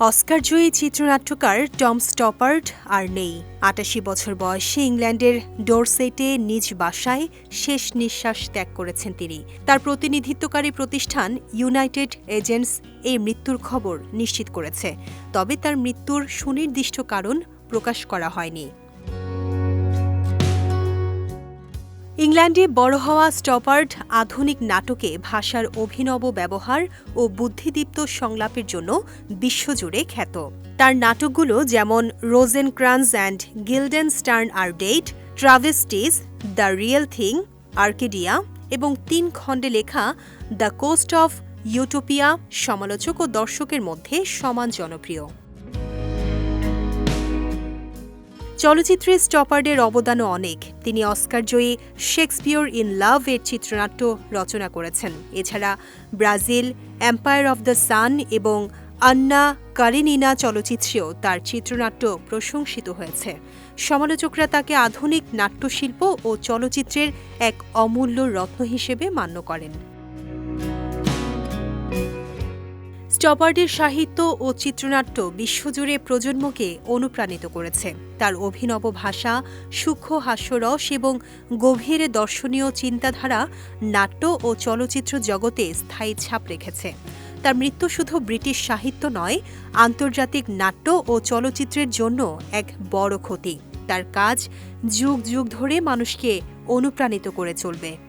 Oscar জয়ী চিত্রনাট্যকার Tom স্টপার্ড আর নেই। আটাশি বছর বয়সে ইংল্যান্ডের ডোরসেটে নিজ বাসায় শেষ নিঃশ্বাস ত্যাগ করেছেন তিনি। তার প্রতিনিধিত্বকারী প্রতিষ্ঠান ইউনাইটেড এজেন্টস এই মৃত্যুর খবর নিশ্চিত করেছে। তবে তার মৃত্যুর সুনির্দিষ্ট কারণ প্রকাশ করা হয়নি। ইংল্যান্ডে বড় হওয়া স্টপার্ড আধুনিক নাটকে ভাষার অভিনব ব্যবহার ও বুদ্ধিদীপ্ত সংলাপের জন্য বিশ্বজুড়ে খ্যাত। তার নাটকগুলো যেমন Rosencrantz and Guildenstern are dead travesties, the real thing, Arcadia এবং তিন খণ্ডে লেখা দ্য কোস্ট অফ ইউটোপিয়া সমালোচক ও দর্শকের মধ্যে সমান জনপ্রিয়। চলচ্চিত্রে স্টপার্ডের অবদানও অনেক। তিনি অস্কারজয়ী শেক্সপিয়র ইন লাভ এর চিত্রনাট্য রচনা করেছেন। এছাড়া Brazil, empire of the sun এবং আন্না কারেনিনা চলচ্চিত্রেও তার চিত্রনাট্য প্রশংসিত হয়েছে। সমালোচকরা তাকে আধুনিক নাট্যশিল্প ও চলচ্চিত্রের এক অমূল্য রত্ন হিসেবে মান্য করেন। স্টপার্ডের সাহিত্য ও চিত্রনাট্য বিশ্বজুড়ে প্রজন্মকে অনুপ্রাণিত করেছে। তার অভিনব ভাষা, সূক্ষ্ম হাস্যরস এবং গভীর দর্শনীয় চিন্তাধারা নাট্য ও চলচ্চিত্র জগতে স্থায়ী ছাপ রেখেছে। তার মৃত্যু শুধু ব্রিটিশ সাহিত্য নয়, আন্তর্জাতিক নাট্য ও চলচ্চিত্রের জন্য এক বড় ক্ষতি। তার কাজ যুগ যুগ ধরে মানুষকে অনুপ্রাণিত করে চলবে।